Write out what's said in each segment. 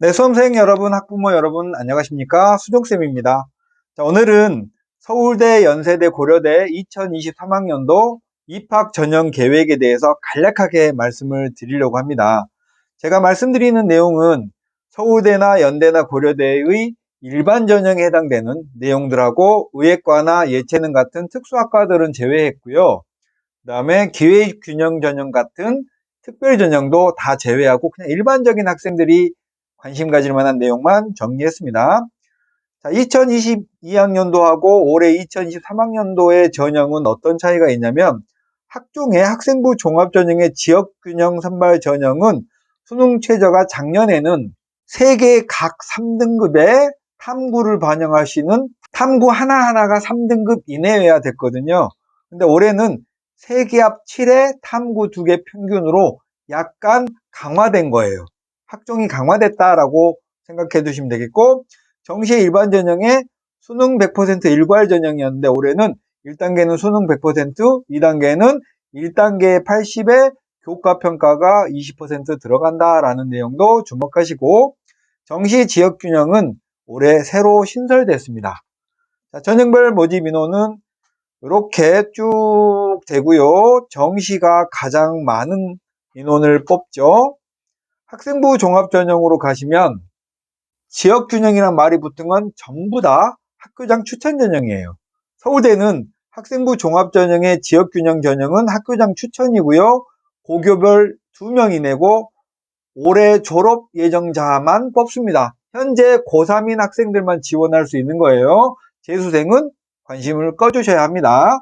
네, 수험생 여러분, 학부모 여러분, 안녕하십니까? 수종쌤입니다. 자, 오늘은 서울대, 연세대, 고려대 2023학년도 입학 전형 계획에 대해서 간략하게 말씀을 드리려고 합니다. 제가 말씀드리는 내용은 서울대나 연대나 고려대의 일반 전형에 해당되는 내용들하고 의예과나 예체능 같은 특수학과들은 제외했고요. 그 다음에 기회균형 전형 같은 특별 전형도 다 제외하고 그냥 일반적인 학생들이 관심 가질 만한 내용만 정리했습니다. 자, 2022학년도하고 올해 2023학년도의 전형은 어떤 차이가 있냐면 학종의 학생부 종합전형의 지역균형 선발 전형은 수능 최저가 작년에는 3개 각 3등급의 탐구를 반영하시는 탐구 하나하나가 3등급 이내여야 됐거든요. 근데 올해는 3개 합 7에 탐구 2개 평균으로 약간 강화된 거예요. 학종이 강화됐다라고 생각해 두시면 되겠고 정시의 일반 전형에 수능 100% 일괄 전형이었는데 올해는 1단계는 수능 100%, 2단계는 1단계 80에 교과 평가가 20% 들어간다라는 내용도 주목하시고 정시 지역 균형은 올해 새로 신설됐습니다. 자, 전형별 모집 인원은 이렇게 쭉 되고요. 정시가 가장 많은 인원을 뽑죠. 학생부 종합전형으로 가시면 지역균형이란 말이 붙은 건 전부 다 학교장 추천 전형이에요. 서울대는 학생부 종합전형의 지역균형 전형은 학교장 추천이고요. 고교별 2명 이 내고 올해 졸업 예정자만 뽑습니다. 현재 고3인 학생들만 지원할 수 있는 거예요. 재수생은 관심을 꺼주셔야 합니다.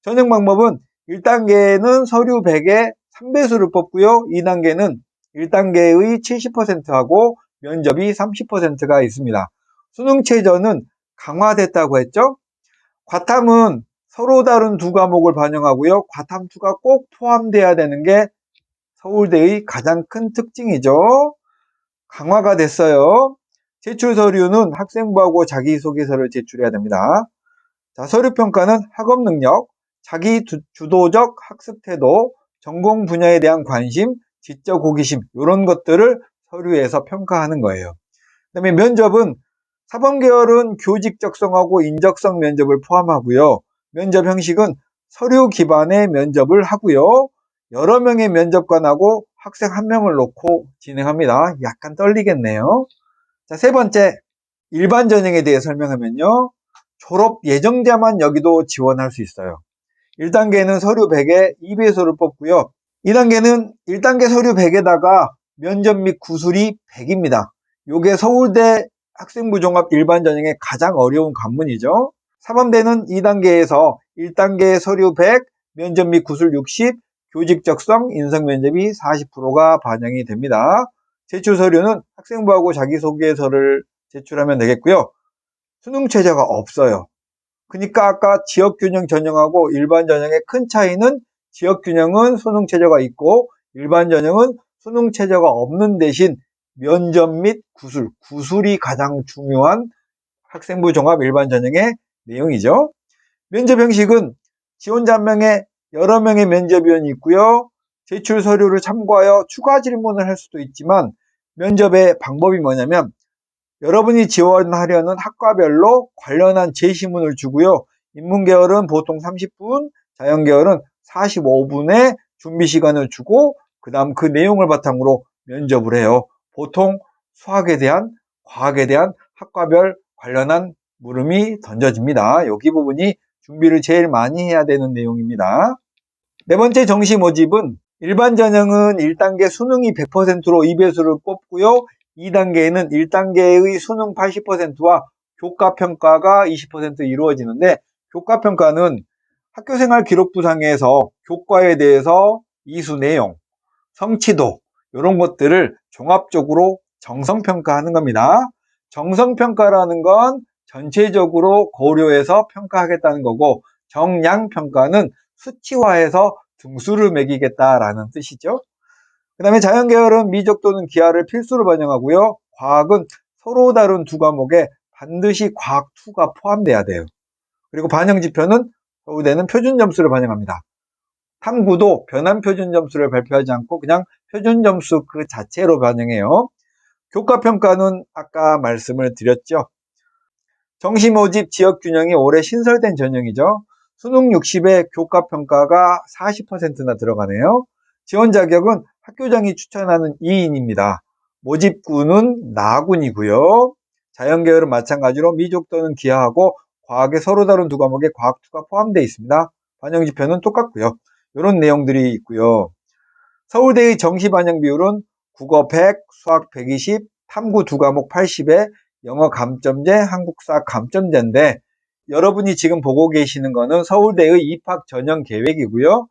전형 방법은 1단계는 서류 100에 3배수를 뽑고요. 2단계는 1단계의 70%하고 면접이 30%가 있습니다. 수능 최저는 강화됐다고 했죠? 과탐은 서로 다른 두 과목을 반영하고요. 과탐2가 꼭 포함돼야 되는 게 서울대의 가장 큰 특징이죠. 강화가 됐어요. 제출 서류는 학생부하고 자기소개서를 제출해야 됩니다. 자, 서류 평가는 학업 능력, 자기 주도적 학습 태도, 전공 분야에 대한 관심, 지적 호기심 이런 것들을 서류에서 평가하는 거예요. 그 다음에 면접은 사범 계열은 교직 적성하고 인적성 면접을 포함하고요. 면접 형식은 서류 기반의 면접을 하고요. 여러 명의 면접관하고 학생 한 명을 놓고 진행합니다. 약간 떨리겠네요. 자, 세 번째, 일반 전형에 대해 설명하면요. 졸업 예정자만 여기도 지원할 수 있어요. 1단계는 서류 100에 2배소를 뽑고요. 2단계는 1단계 서류 100에다가 면접 및 구술이 100입니다. 요게 서울대 학생부 종합 일반 전형의 가장 어려운 관문이죠. 3번대는 2단계에서 1단계 서류 100, 면접 및 구술 60, 교직 적성, 인성 면접이 40%가 반영이 됩니다. 제출 서류는 학생부하고 자기소개서를 제출하면 되겠고요. 수능 최저가 없어요. 그러니까 아까 지역 균형 전형하고 일반 전형의 큰 차이는 지역균형은 수능 최저가 있고 일반 전형은 수능 최저가 없는 대신 면접 및 구술, 구술이 가장 중요한 학생부 종합 일반 전형의 내용이죠. 면접 형식은 지원자 한 명에 여러 명의 면접위원이 있고요. 제출 서류를 참고하여 추가 질문을 할 수도 있지만 면접의 방법이 뭐냐면 여러분이 지원하려는 학과별로 관련한 제시문을 주고요. 인문계열은 보통 30분, 자연계열은 45분의 준비 시간을 주고 그 다음 그 내용을 바탕으로 면접을 해요. 보통 수학에 대한 과학에 대한 학과별 관련한 물음이 던져집니다. 여기 부분이 준비를 제일 많이 해야 되는 내용입니다. 네 번째 정시 모집은 일반 전형은 1단계 수능이 100%로 2배수를 뽑고요. 2단계에는 1단계의 수능 80%와 교과평가가 20% 이루어지는데 교과평가는 학교생활 기록부상에서 교과에 대해서 이수 내용, 성취도 이런 것들을 종합적으로 정성평가하는 겁니다. 정성평가라는 건 전체적으로 고려해서 평가하겠다는 거고 정량평가는 수치화해서 등수를 매기겠다라는 뜻이죠. 그 다음에 자연계열은 미적 또는 기하를 필수로 반영하고요. 과학은 서로 다른 두 과목에 반드시 과학 2가 포함돼야 돼요. 그리고 반영 지표는 서울대는 표준 점수를 반영합니다. 탐구도 변환 표준 점수를 발표하지 않고 그냥 표준 점수 그 자체로 반영해요. 교과 평가는 아까 말씀을 드렸죠. 정시 모집 지역 균형이 올해 신설된 전형이죠. 수능 60에 교과 평가가 40%나 들어가네요. 지원 자격은 학교장이 추천하는 2인입니다. 모집군은 나군이고요. 자연계열은 마찬가지로 미적 또는 기하하고 과학의 서로 다른 두 과목에 과학투가 포함되어 있습니다. 반영 지표는 똑같고요. 이런 내용들이 있고요. 서울대의 정시 반영 비율은 국어 100, 수학 120, 탐구 두 과목 80에 영어 감점제, 한국사 감점제인데 여러분이 지금 보고 계시는 거는 서울대의 입학 전형 계획이고요.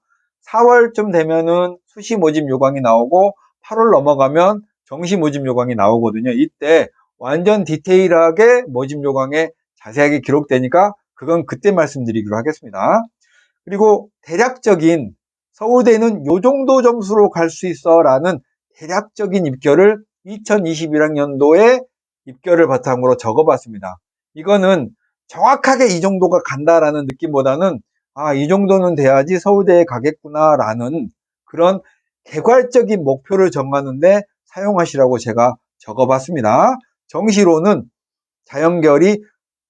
4월쯤 되면은 수시 모집 요강이 나오고 8월 넘어가면 정시 모집 요강이 나오거든요. 이때 완전 디테일하게 모집 요강에 자세하게 기록되니까 그건 그때 말씀드리기로 하겠습니다. 그리고 대략적인 서울대는 요 정도 점수로 갈 수 있어 라는 대략적인 입결을 2021학년도에 입결을 바탕으로 적어봤습니다. 이거는 정확하게 이 정도가 간다라는 느낌보다는 아, 이 정도는 돼야지 서울대에 가겠구나 라는 그런 개괄적인 목표를 정하는데 사용하시라고 제가 적어봤습니다. 정시로는 자연결이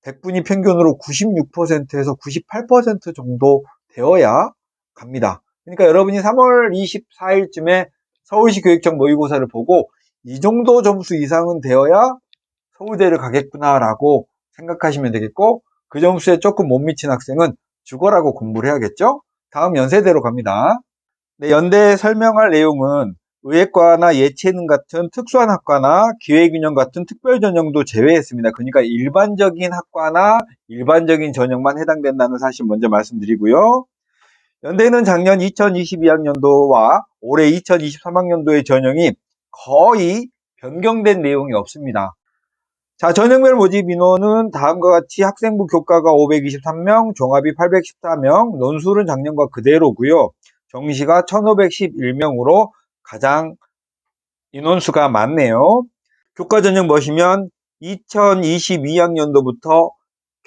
100분위 평균으로 96%에서 98% 정도 되어야 갑니다. 그러니까 여러분이 3월 24일쯤에 서울시 교육청 모의고사를 보고 이 정도 점수 이상은 되어야 서울대를 가겠구나라고 생각하시면 되겠고 그 점수에 조금 못 미친 학생은 죽어라고 공부를 해야겠죠? 다음 연세대로 갑니다. 네, 연대 설명할 내용은 의예과나 예체능 같은 특수한 학과나 기회균형 같은 특별 전형도 제외했습니다. 그러니까 일반적인 학과나 일반적인 전형만 해당된다는 사실 먼저 말씀드리고요. 연대는 작년 2022학년도와 올해 2023학년도의 전형이 거의 변경된 내용이 없습니다. 자, 전형별 모집 인원은 다음과 같이 학생부 교과가 523명, 종합이 814명, 논술은 작년과 그대로고요. 정시가 1511명으로 가장 인원수가 많네요. 교과 전형 보시면 2022학년도부터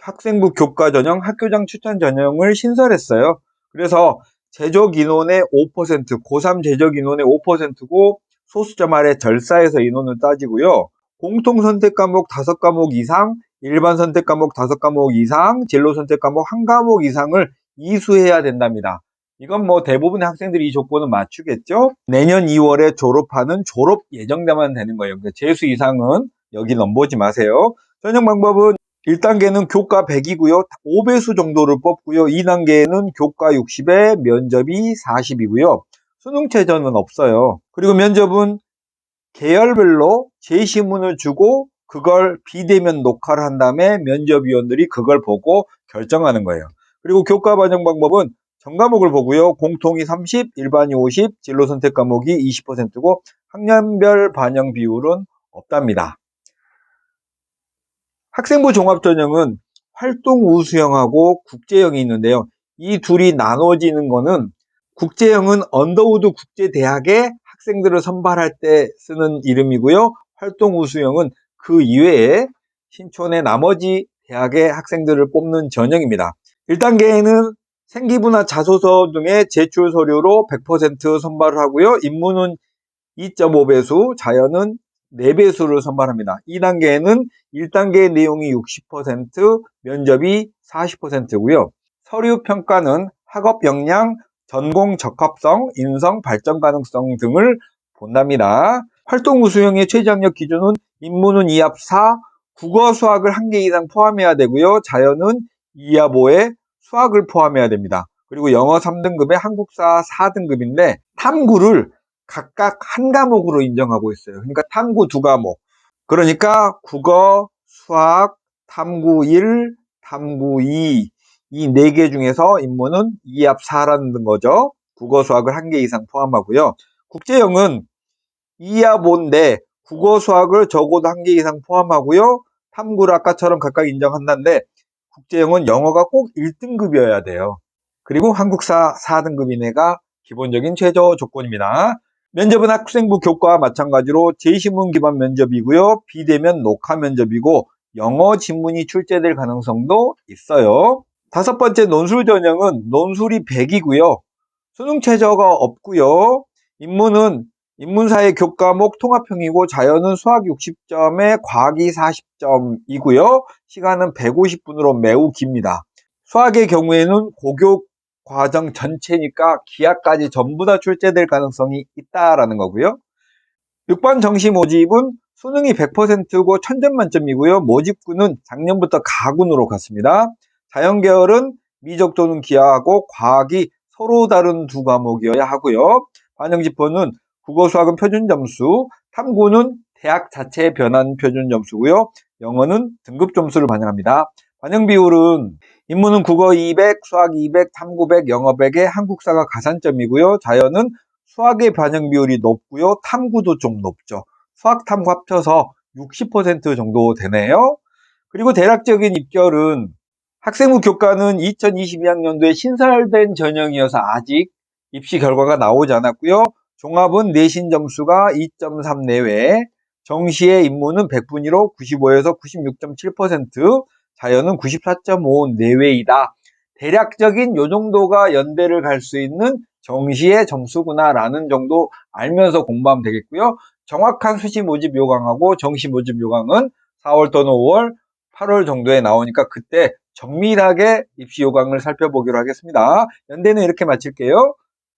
학생부 교과 전형, 학교장 추천 전형을 신설했어요. 그래서 제적 인원의 5%, 고3 제적 인원의 5%고 소수점 아래 절사에서 인원을 따지고요. 공통 선택 과목 5과목 이상, 일반 선택 과목 5과목 이상, 진로 선택 과목 1과목 이상을 이수해야 된답니다. 이건 뭐 대부분의 학생들이 이 조건을 맞추겠죠? 내년 2월에 졸업하는 졸업 예정자만 되는 거예요. 그러니까 재수 이상은 여기 넘보지 마세요. 전형 방법은 1단계는 교과 100이고요. 5배수 정도를 뽑고요. 2단계는 교과 60에 면접이 40이고요. 수능 최저는 없어요. 그리고 면접은 계열별로 제시문을 주고 그걸 비대면 녹화를 한 다음에 면접위원들이 그걸 보고 결정하는 거예요. 그리고 교과 반영 방법은 전과목을 보고요. 공통이 30, 일반이 50, 진로 선택 과목이 20%고 학년별 반영 비율은 없답니다. 학생부 종합전형은 활동 우수형하고 국제형이 있는데요. 이 둘이 나눠지는 거는 국제형은 언더우드 국제대학의 학생들을 선발할 때 쓰는 이름이고요. 활동 우수형은 그 이외에 신촌의 나머지 대학의 학생들을 뽑는 전형입니다. 1단계에는 생기부나 자소서 등의 제출 서류로 100% 선발을 하고요. 인문은 2.5배수, 자연은 4배수를 선발합니다. 2단계에는 1단계 내용이 60%, 면접이 40%고요. 서류 평가는 학업 역량, 전공 적합성, 인성, 발전 가능성 등을 본답니다. 활동 우수형의 최저학력 기준은 인문은 2합 4, 국어 수학을 한 개 이상 포함해야 되고요. 자연은 2합 5에 수학을 포함해야 됩니다. 그리고 영어 3등급에 한국사 4등급인데 탐구를 각각 한 과목으로 인정하고 있어요. 그러니까 탐구 두 과목. 그러니까 국어, 수학, 탐구 1, 탐구 2, 이 네 개 중에서 인문은 2합 4라는 거죠. 국어, 수학을 한 개 이상 포함하고요. 국제형은 2합 5인데 국어, 수학을 적어도 한 개 이상 포함하고요. 탐구를 아까처럼 각각 인정한다는데 국제형은 영어가 꼭 1등급이어야 돼요. 그리고 한국사 4등급 이내가 기본적인 최저 조건입니다. 면접은 학생부 교과와 마찬가지로 제시문 기반 면접이고요. 비대면 녹화 면접이고 영어 지문이 출제될 가능성도 있어요. 다섯 번째 논술 전형은 논술이 100이고요. 수능 최저가 없고요. 인문은 인문사의 교과목 통합형이고 자연은 수학 60점에 과학이 40점이고요. 시간은 150분으로 매우 깁니다. 수학의 경우에는 고교 과정 전체니까 기하까지 전부 다 출제될 가능성이 있다라는 거고요. 6번 정시 모집은 수능이 100%고 1000점 만점이고요. 모집군은 작년부터 가군으로 갔습니다. 자연계열은 미적 또는 기하하고 과학이 서로 다른 두 과목이어야 하고요. 반영지표는 국어 수학은 표준 점수, 탐구는 대학 자체의 변환 표준 점수고요. 영어는 등급 점수를 반영합니다. 반영 비율은 인문은 국어 200, 수학 200, 탐구 100, 영어 100에 한국사가 가산점이고요. 자연은 수학의 반영 비율이 높고요. 탐구도 좀 높죠. 수학 탐구 합쳐서 60% 정도 되네요. 그리고 대략적인 입결은 학생부 교과는 2022학년도에 신설된 전형이어서 아직 입시 결과가 나오지 않았고요. 종합은 내신 점수가 2.3 내외, 정시의 인문은 100분위로 95에서 96.7%, 자연은 94.5 내외이다. 대략적인 요 정도가 연대를 갈 수 있는 정시의 점수구나라는 정도 알면서 공부하면 되겠고요. 정확한 수시 모집 요강하고 정시 모집 요강은 4월 또는 5월, 8월 정도에 나오니까 그때 정밀하게 입시 요강을 살펴보기로 하겠습니다. 연대는 이렇게 마칠게요.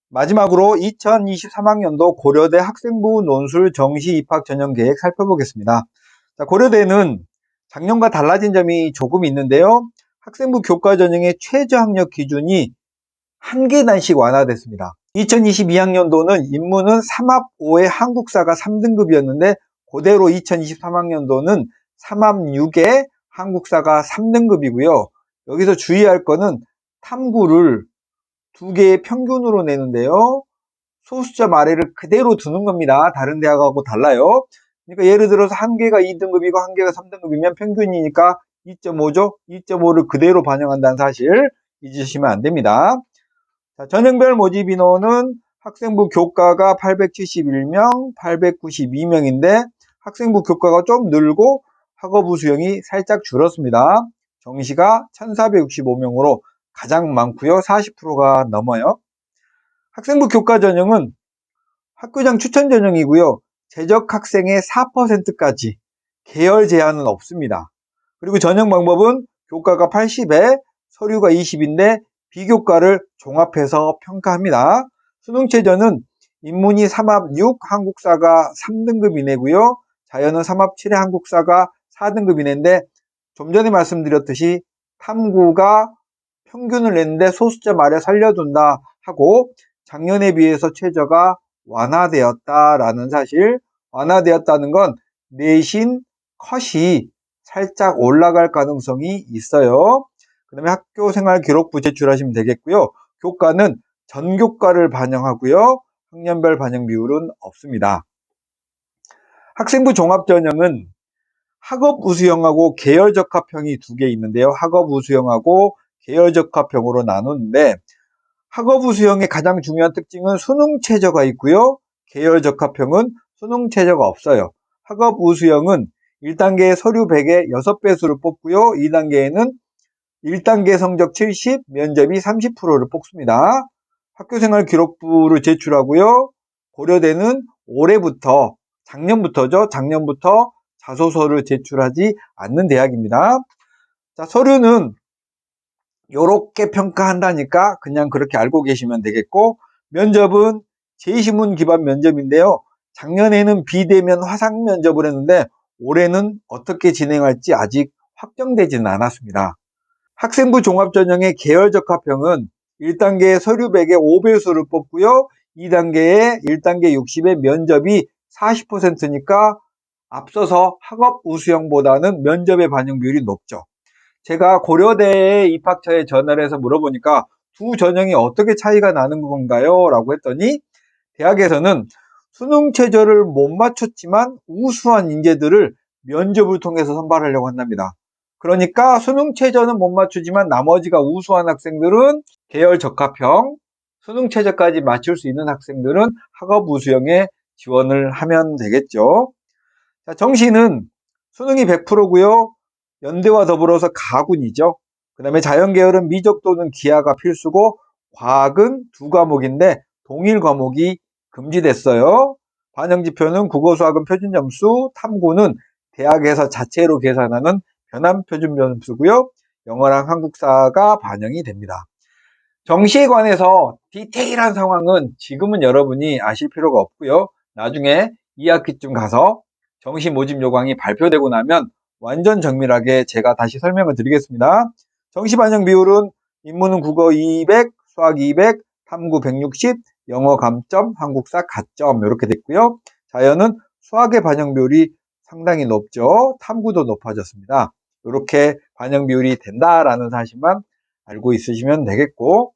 마지막으로 2023학년도 고려대 학생부 논술 정시 입학 전형 계획 살펴보겠습니다. 자, 고려대는 작년과 달라진 점이 조금 있는데요. 학생부 교과 전형의 최저 학력 기준이 한 계단씩 완화됐습니다. 2022학년도는 인문은 3합 5의 한국사가 3등급이었는데 그대로 2023학년도는 3합 6의 한국사가 3등급이고요. 여기서 주의할 거는 탐구를 두 개의 평균으로 내는데요. 소수점 아래를 그대로 두는 겁니다. 다른 대학하고 달라요. 그러니까 예를 들어서 한 개가 2등급이고 한 개가 3등급이면 평균이니까 2.5죠. 2.5를 그대로 반영한다는 사실 잊으시면 안 됩니다. 자, 전형별 모집 인원은 학생부 교과가 871명, 892명인데 학생부 교과가 좀 늘고 학업부 수용이 살짝 줄었습니다. 정시가 1465명으로 가장 많고요. 40%가 넘어요. 학생부 교과 전형은 학교장 추천 전형이고요. 재적 학생의 4%까지 계열 제한은 없습니다. 그리고 전형 방법은 교과가 80에 서류가 20인데 비교과를 종합해서 평가합니다. 수능 최저는 인문이 3합 6, 한국사가 3등급 이내고요. 자연은 3합 7의 한국사가 4등급 이내인데 좀 전에 말씀드렸듯이 탐구가 평균을 냈는데 소수점 아래 살려둔다 하고 작년에 비해서 최저가 완화되었다라는 사실 완화되었다는 건 내신 컷이 살짝 올라갈 가능성이 있어요. 그 다음에 학교생활 기록부 제출하시면 되겠고요. 교과는 전교과를 반영하고요. 학년별 반영 비율은 없습니다. 학생부 종합전형은 학업 우수형하고 계열 적합형이 두 개 있는데요. 학업 우수형하고 계열 적합형으로 나누는데 학업 우수형의 가장 중요한 특징은 수능 최저가 있고요. 계열 적합형은 수능 최저가 없어요. 학업 우수형은 1단계 서류 100에 6배수를 뽑고요. 2단계에는 1단계 성적 70, 면접이 30%를 뽑습니다. 학교생활 기록부를 제출하고요. 고려대는 올해부터, 작년부터죠. 작년부터 자소서를 제출하지 않는 대학입니다. 자, 서류는 요렇게 평가한다니까 그냥 그렇게 알고 계시면 되겠고 면접은 제시문 기반 면접인데요. 작년에는 비대면 화상 면접을 했는데 올해는 어떻게 진행할지 아직 확정되지는 않았습니다. 학생부 종합전형의 계열적합형은 1단계 서류 100에 5배수를 뽑고요. 2단계에 1단계 60에 면접이 40%니까 앞서서 학업 우수형보다는 면접의 반영 비율이 높죠. 제가 고려대에 입학처에 전화를 해서 물어보니까 두 전형이 어떻게 차이가 나는 건가요? 라고 했더니 대학에서는 수능 최저를 못 맞췄지만 우수한 인재들을 면접을 통해서 선발하려고 한답니다. 그러니까 수능 최저는 못 맞추지만 나머지가 우수한 학생들은 계열 적합형, 수능 최저까지 맞출 수 있는 학생들은 학업 우수형에 지원을 하면 되겠죠. 자, 정시는 수능이 100%고요. 연대와 더불어서 가군이죠. 그 다음에 자연계열은 미적 또는 기하가 필수고 과학은 두 과목인데 동일 과목이 금지됐어요. 반영 지표는 국어 수학은 표준 점수, 탐구는 대학에서 자체로 계산하는 변환 표준 점수고요. 영어랑 한국사가 반영이 됩니다. 정시에 관해서 디테일한 상황은 지금은 여러분이 아실 필요가 없고요. 나중에 2학기쯤 가서 정시 모집 요강이 발표되고 나면 완전 정밀하게 제가 다시 설명을 드리겠습니다. 정시 반영 비율은 인문은 국어 200, 수학 200, 탐구 160, 영어 감점, 한국사 가점 이렇게 됐고요. 자연은 수학의 반영 비율이 상당히 높죠. 탐구도 높아졌습니다. 이렇게 반영 비율이 된다라는 사실만 알고 있으시면 되겠고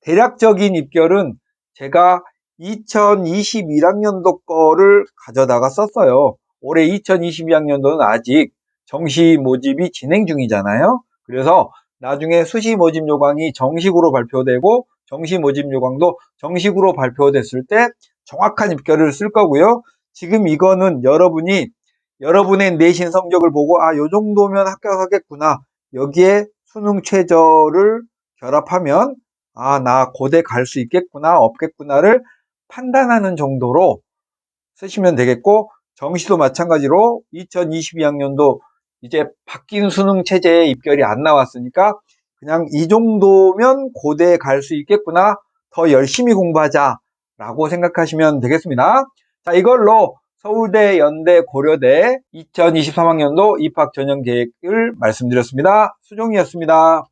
대략적인 입결은 제가 2021학년도 거를 가져다가 썼어요. 올해 2022학년도는 아직 정시 모집이 진행 중이잖아요. 그래서 나중에 수시 모집 요강이 정식으로 발표되고 정시 모집 요강도 정식으로 발표됐을 때 정확한 입결을 쓸 거고요. 지금 이거는 여러분이 여러분의 내신 성적을 보고 아, 요 정도면 합격하겠구나. 여기에 수능 최저를 결합하면 아, 나 고대 갈 수 있겠구나, 없겠구나를 판단하는 정도로 쓰시면 되겠고 정시도 마찬가지로 2022학년도 이제 바뀐 수능 체제에 입결이 안 나왔으니까 그냥 이 정도면 고대에 갈 수 있겠구나, 더 열심히 공부하자 라고 생각하시면 되겠습니다. 자, 이걸로 서울대, 연대, 고려대 2023학년도 입학 전형 계획을 말씀드렸습니다. 수종이었습니다.